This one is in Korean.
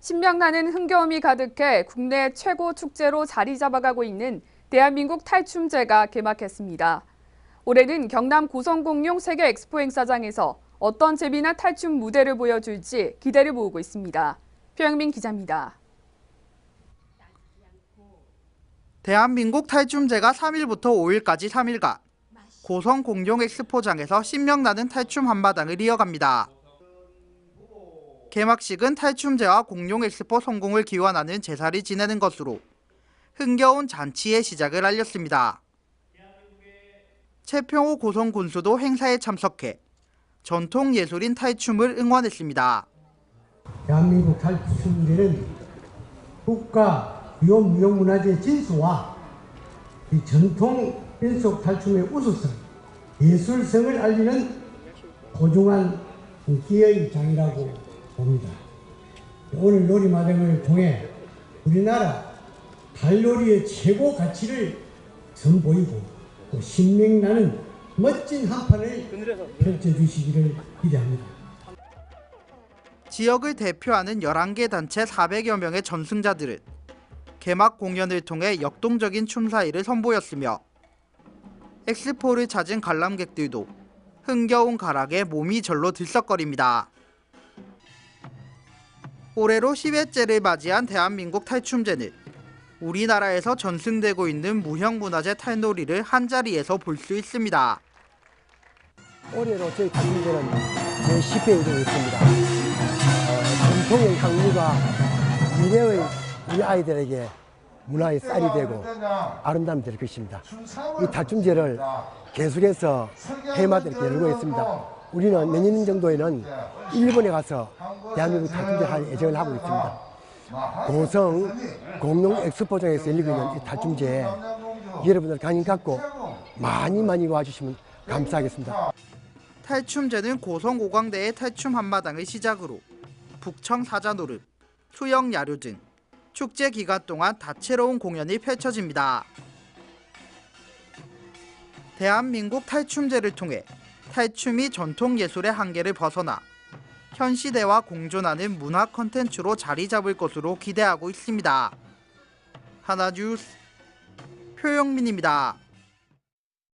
신명나는 흥겨움이 가득해 국내 최고 축제로 자리 잡아가고 있는 대한민국 탈춤제가 개막했습니다. 올해는 경남 고성공룡 세계 엑스포 행사장에서 어떤 재미난 탈춤 무대를 보여줄지 기대를 모으고 있습니다. 표영민 기자입니다. 대한민국 탈춤제가 3일부터 5일까지 3일간 고성 공룡 엑스포장에서 신명나는 탈춤 한마당을 이어갑니다. 개막식은 탈춤제와 공룡 엑스포 성공을 기원하는 제사를 지내는 것으로 흥겨운 잔치의 시작을 알렸습니다. 최평호 고성 군수도 행사에 참석해 전통 예술인 탈춤을 응원했습니다. 대한민국 탈춤제는 국가 위험 무형문화재 진수와 이 전통 민속 탈춤의 우수성, 예술성을 알리는 소중한 기회의 장이라고 봅니다. 오늘 놀이마당을 통해 우리나라 달놀이의 최고 가치를 선보이고 또 신명나는 멋진 한판을 펼쳐주시기를 기대합니다. 지역을 대표하는 11개 단체 400여 명의 전승자들은 개막 공연을 통해 역동적인 춤사위를 선보였으며 엑스포를 찾은 관람객들도 흥겨운 가락에 몸이 절로 들썩거립니다. 올해로 10회째를 맞이한 대한민국 탈춤제는 우리나라에서 전승되고 있는 무형문화재 탈놀이를 한자리에서 볼 수 있습니다. 올해로 저희 단체는 제10회 이루어졌습니다. 어, 전통의 향유가 미래의 우리 아이들에게 문화의 쌀이 되고 아름다움이 될 것입니다. 이 탈춤제를 계속해서 해마다 이렇게 열고 있습니다. 우리는 내년 정도에는 일본에 가서 대한민국 탈춤제 할 예정을 하고 있습니다. 고성 공룡 엑스포장에서 열리고 있는 이 탈춤제 여러분들 관심 갖고 많이 많이 와주시면 감사하겠습니다. 탈춤제는 고성고광대의 탈춤 한마당을 시작으로 북청 사자노릇, 수영 야류 등 축제 기간 동안 다채로운 공연이 펼쳐집니다. 대한민국 탈춤제를 통해 탈춤이 전통 예술의 한계를 벗어나 현 시대와 공존하는 문화 콘텐츠로 자리 잡을 것으로 기대하고 있습니다. 하나 뉴스 표영민입니다.